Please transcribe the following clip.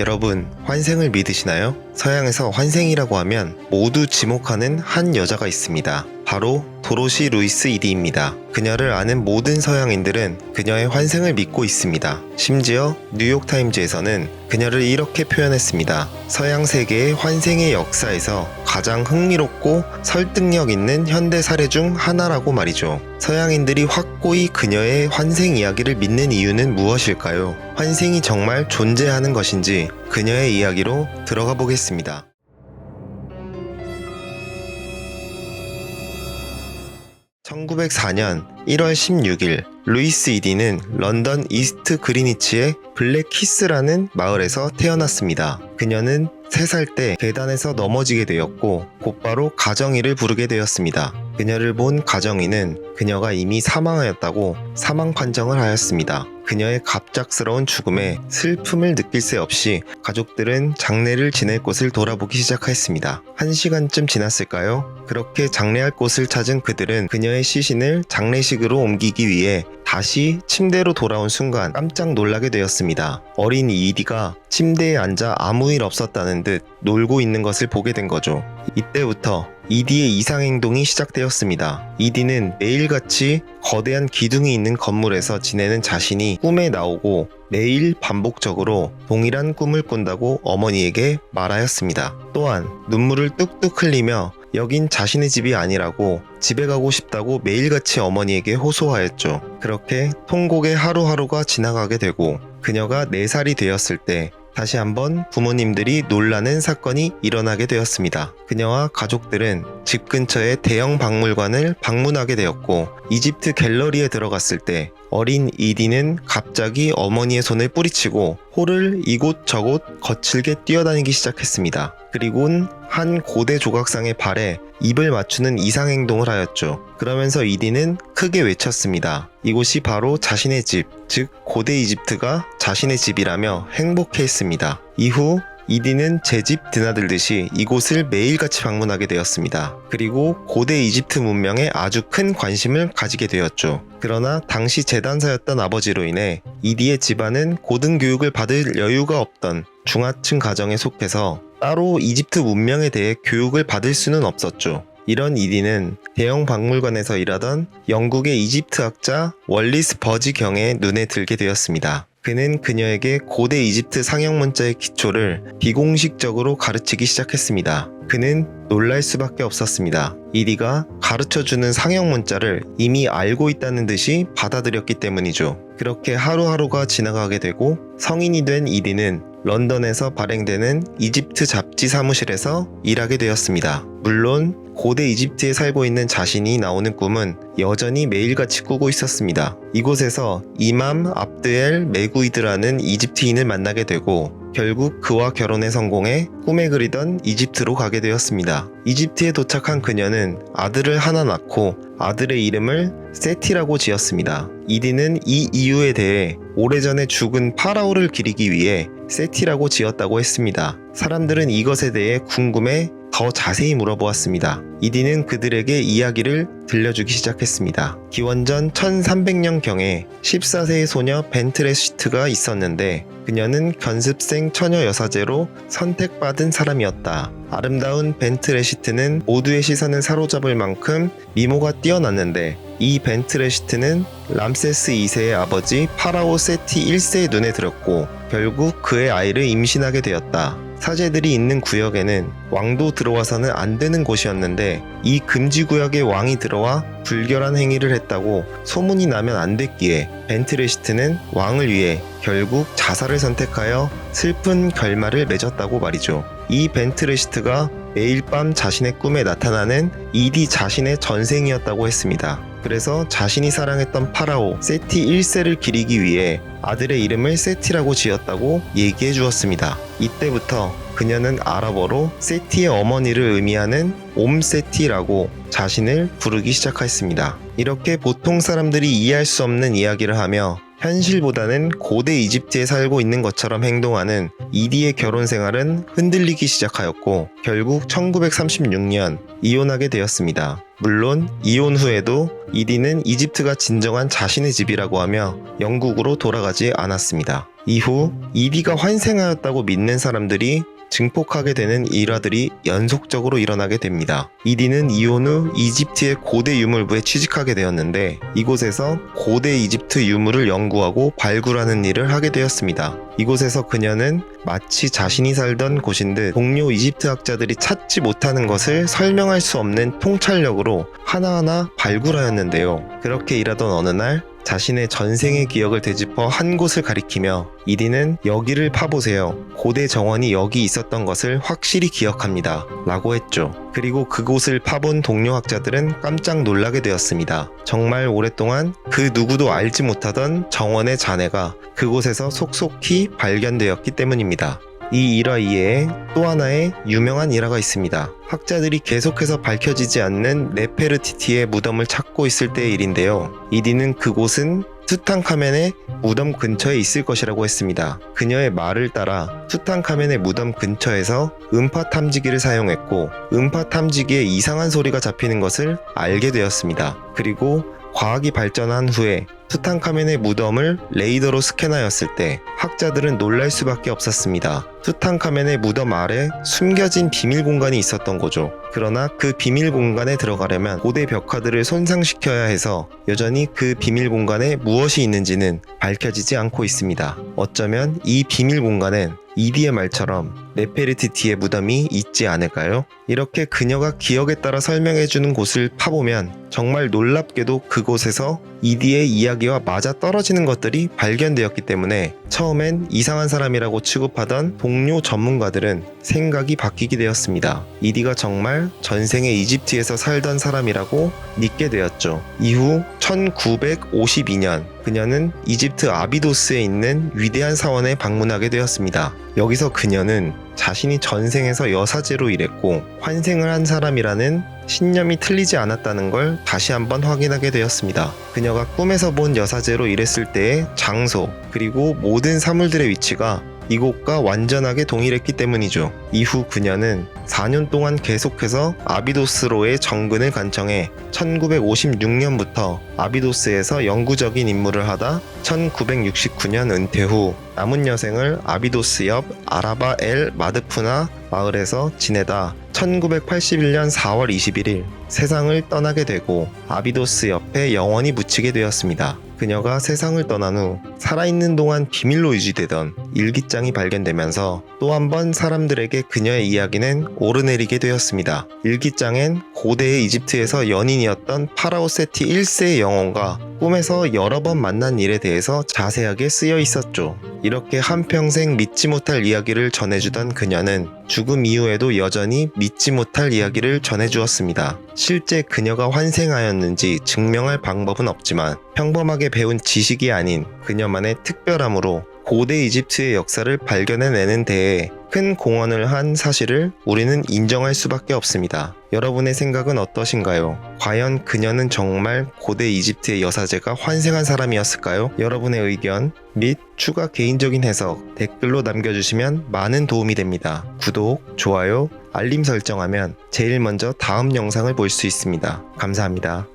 여러분, 환생을 믿으시나요? 서양에서 환생이라고 하면 모두 지목하는 한 여자가 있습니다. 바로 도로시 루이스 이디입니다. 그녀를 아는 모든 서양인들은 그녀의 환생을 믿고 있습니다. 심지어 뉴욕타임즈에서는 그녀를 이렇게 표현했습니다. 서양 세계의 환생의 역사에서 가장 흥미롭고 설득력 있는 현대 사례 중 하나라고 말이죠. 서양인들이 확고히 그녀의 환생 이야기를 믿는 이유는 무엇일까요? 환생이 정말 존재하는 것인지 그녀의 이야기로 들어가 보겠습니다. (1904년 1월 16일) 루이스 이디는 런던 이스트 그리니치의 블랙키스라는 마을에서 태어났습니다. 그녀는 3살 때 계단에서 넘어지게 되었고 곧바로 가정의를 부르게 되었습니다. 그녀를 본 가정의는 그녀가 이미 사망하였다고 사망 판정을 하였습니다. 그녀의 갑작스러운 죽음에 슬픔을 느낄 새 없이 가족들은 장례를 지낼 곳을 돌아보기 시작했습니다. 한 시간쯤 지났을까요? 그렇게 장례할 곳을 찾은 그들은 그녀의 시신을 장례식으로 옮기기 위해 다시 침대로 돌아온 순간 깜짝 놀라게 되었습니다. 어린 이디가 침대에 앉아 아무 일 없었다는 듯 놀고 있는 것을 보게 된 거죠. 이때부터 이디의 이상 행동이 시작되었습니다. 이디는 매일같이 거대한 기둥이 있는 건물에서 지내는 자신이 꿈에 나오고 매일 반복적으로 동일한 꿈을 꾼다고 어머니에게 말하였습니다. 또한 눈물을 뚝뚝 흘리며 여긴 자신의 집이 아니라고 집에 가고 싶다고 매일같이 어머니에게 호소하였죠. 그렇게 통곡의 하루하루가 지나가게 되고 그녀가 4살이 되었을 때 다시 한번 부모님들이 놀라는 사건이 일어나게 되었습니다. 그녀와 가족들은 집 근처의 대형 박물관을 방문하게 되었고 이집트 갤러리에 들어갔을 때 어린 이디는 갑자기 어머니의 손을 뿌리치고 홀을 이곳저곳 거칠게 뛰어다니기 시작했습니다. 그리고는 한 고대 조각상의 발에 입을 맞추는 이상 행동을 하였죠. 그러면서 이디는 크게 외쳤습니다. 이곳이 바로 자신의 집, 즉 고대 이집트가 자신의 집이라며 행복해했습니다. 이후 이디는 제 집 드나들듯이 이곳을 매일같이 방문하게 되었습니다. 그리고 고대 이집트 문명에 아주 큰 관심을 가지게 되었죠. 그러나 당시 재단사였던 아버지로 인해 이디의 집안은 고등교육을 받을 여유가 없던 중하층 가정에 속해서 따로 이집트 문명에 대해 교육을 받을 수는 없었죠. 이런 이디는 대형 박물관에서 일하던 영국의 이집트학자 월리스 버지 경의 눈에 들게 되었습니다. 그는 그녀에게 고대 이집트 상형 문자의 기초를 비공식적으로 가르치기 시작했습니다. 그는 놀랄 수밖에 없었습니다. 이디가 가르쳐주는 상형 문자를 이미 알고 있다는 듯이 받아들였기 때문이죠. 그렇게 하루하루가 지나가게 되고 성인이 된 이디는 런던에서 발행되는 이집트 잡지 사무실에서 일하게 되었습니다. 물론 고대 이집트에 살고 있는 자신이 나오는 꿈은 여전히 매일같이 꾸고 있었습니다. 이곳에서 이맘 압드엘 메구이드라는 이집트인을 만나게 되고 결국 그와 결혼에 성공해 꿈에 그리던 이집트로 가게 되었습니다. 이집트에 도착한 그녀는 아들을 하나 낳고 아들의 이름을 세티라고 지었습니다. 이디는 이 이유에 대해 오래전에 죽은 파라오를 기리기 위해 세티라고 지었다고 했습니다. 사람들은 이것에 대해 궁금해 더 자세히 물어보았습니다. 이디는 그들에게 이야기를 들려주기 시작했습니다. 기원전 1300년경에 14세의 소녀 벤트레시트가 있었는데 그녀는 견습생 처녀 여사제로 선택받은 사람이었다. 아름다운 벤트레시트는 모두의 시선을 사로잡을 만큼 미모가 뛰어났는데 이 벤트레시트는 람세스 2세의 아버지 파라오 세티 1세의 눈에 들었고 결국 그의 아이를 임신하게 되었다. 사제들이 있는 구역에는 왕도 들어와서는 안 되는 곳이었는데 이 금지 구역에 왕이 들어와 불결한 행위를 했다고 소문이 나면 안 됐기에 벤트레시트는 왕을 위해 결국 자살을 선택하여 슬픈 결말을 맺었다고 말이죠. 이 벤트레시트가 매일 밤 자신의 꿈에 나타나는 이디 자신의 전생이었다고 했습니다. 그래서 자신이 사랑했던 파라오 세티 1세를 기리기 위해 아들의 이름을 세티라고 지었다고 얘기해 주었습니다. 이때부터 그녀는 아랍어로 세티의 어머니를 의미하는 옴세티라고 자신을 부르기 시작했습니다. 이렇게 보통 사람들이 이해할 수 없는 이야기를 하며 현실보다는 고대 이집트에 살고 있는 것처럼 행동하는 이디의 결혼 생활은 흔들리기 시작하였고 결국 1936년 이혼하게 되었습니다. 물론 이혼 후에도 이디는 이집트가 진정한 자신의 집이라고 하며 영국으로 돌아가지 않았습니다. 이후 이디가 환생하였다고 믿는 사람들이 증폭하게 되는 일화들이 연속적으로 일어나게 됩니다. 이디는 이혼 후 이집트의 고대 유물부에 취직하게 되었는데 이곳에서 고대 이집트 유물을 연구하고 발굴하는 일을 하게 되었습니다. 이곳에서 그녀는 마치 자신이 살던 곳인 듯 동료 이집트 학자들이 찾지 못하는 것을 설명할 수 없는 통찰력으로 하나하나 발굴하였는데요. 그렇게 일하던 어느 날 자신의 전생의 기억을 되짚어 한 곳을 가리키며 이디는 여기를 파보세요. 고대 정원이 여기 있었던 것을 확실히 기억합니다. 라고 했죠. 그리고 그곳을 파본 동료 학자들은 깜짝 놀라게 되었습니다. 정말 오랫동안 그 누구도 알지 못하던 정원의 잔해가 그곳에서 속속히 발견되었기 때문입니다. 이 일화 이외에 또 하나의 유명한 일화가 있습니다. 학자들이 계속해서 밝혀지지 않는 네페르티티의 무덤을 찾고 있을 때의 일인데요. 이디는 그곳은 투탕카멘의 무덤 근처에 있을 것이라고 했습니다. 그녀의 말을 따라 투탕카멘의 무덤 근처에서 음파 탐지기를 사용했고 음파 탐지기에 이상한 소리가 잡히는 것을 알게 되었습니다. 그리고 과학이 발전한 후에 투탕카멘의 무덤을 레이더로 스캔하였을 때 학자들은 놀랄 수밖에 없었습니다. 투탕카멘의 무덤 아래 숨겨진 비밀 공간이 있었던 거죠. 그러나 그 비밀 공간에 들어가려면 고대 벽화들을 손상시켜야 해서 여전히 그 비밀 공간에 무엇이 있는지는 밝혀지지 않고 있습니다. 어쩌면 이 비밀 공간엔 이디의 말처럼 네페르티티의 무덤이 있지 않을까요? 이렇게 그녀가 기억에 따라 설명해주는 곳을 파보면 정말 놀랍게도 그곳에서 이디의 이야기와 맞아 떨어지는 것들이 발견되었기 때문에 처음엔 이상한 사람이라고 취급하던 동료 전문가들은 생각이 바뀌게 되었습니다. 이디가 정말 전생에 이집트에서 살던 사람이라고 믿게 되었죠. 이후 1952년 그녀는 이집트 아비도스에 있는 위대한 사원에 방문하게 되었습니다. 여기서 그녀는 자신이 전생에서 여사제로 일했고 환생을 한 사람이라는 신념이 틀리지 않았다는 걸 다시 한번 확인하게 되었습니다. 그녀가 꿈에서 본 여사제로 일했을 때의 장소, 그리고 모든 사물들의 위치가 이곳과 완전하게 동일했기 때문이죠. 이후 그녀는 4년 동안 계속해서 아비도스로의 정근을 간청해 1956년부터 아비도스에서 영구적인 임무를 하다 1969년 은퇴 후 남은 여생을 아비도스 옆 아라바 엘 마드푸나 마을에서 지내다 1981년 4월 21일 세상을 떠나게 되고 아비도스 옆에 영원히 묻히게 되었습니다. 그녀가 세상을 떠난 후 살아있는 동안 비밀로 유지되던 일기장이 발견되면서 또 한 번 사람들에게 그녀의 이야기는 오르내리게 되었습니다. 일기장엔 고대의 이집트에서 연인이었던 파라오 세티 1세의 영혼과 꿈에서 여러 번 만난 일에 대해서 자세하게 쓰여 있었죠. 이렇게 한평생 믿지 못할 이야기를 전해주던 그녀는 죽음 이후에도 여전히 믿지 못할 이야기를 전해주었습니다. 실제 그녀가 환생하였는지 증명할 방법은 없지만 평범하게 배운 지식이 아닌 그녀만의 특별함으로 고대 이집트의 역사를 발견해내는 데에 큰 공헌을 한 사실을 우리는 인정할 수밖에 없습니다. 여러분의 생각은 어떠신가요? 과연 그녀는 정말 고대 이집트의 여사제가 환생한 사람이었을까요? 여러분의 의견 및 추가 개인적인 해석 댓글로 남겨주시면 많은 도움이 됩니다. 구독, 좋아요, 알림 설정하면 제일 먼저 다음 영상을 볼 수 있습니다. 감사합니다.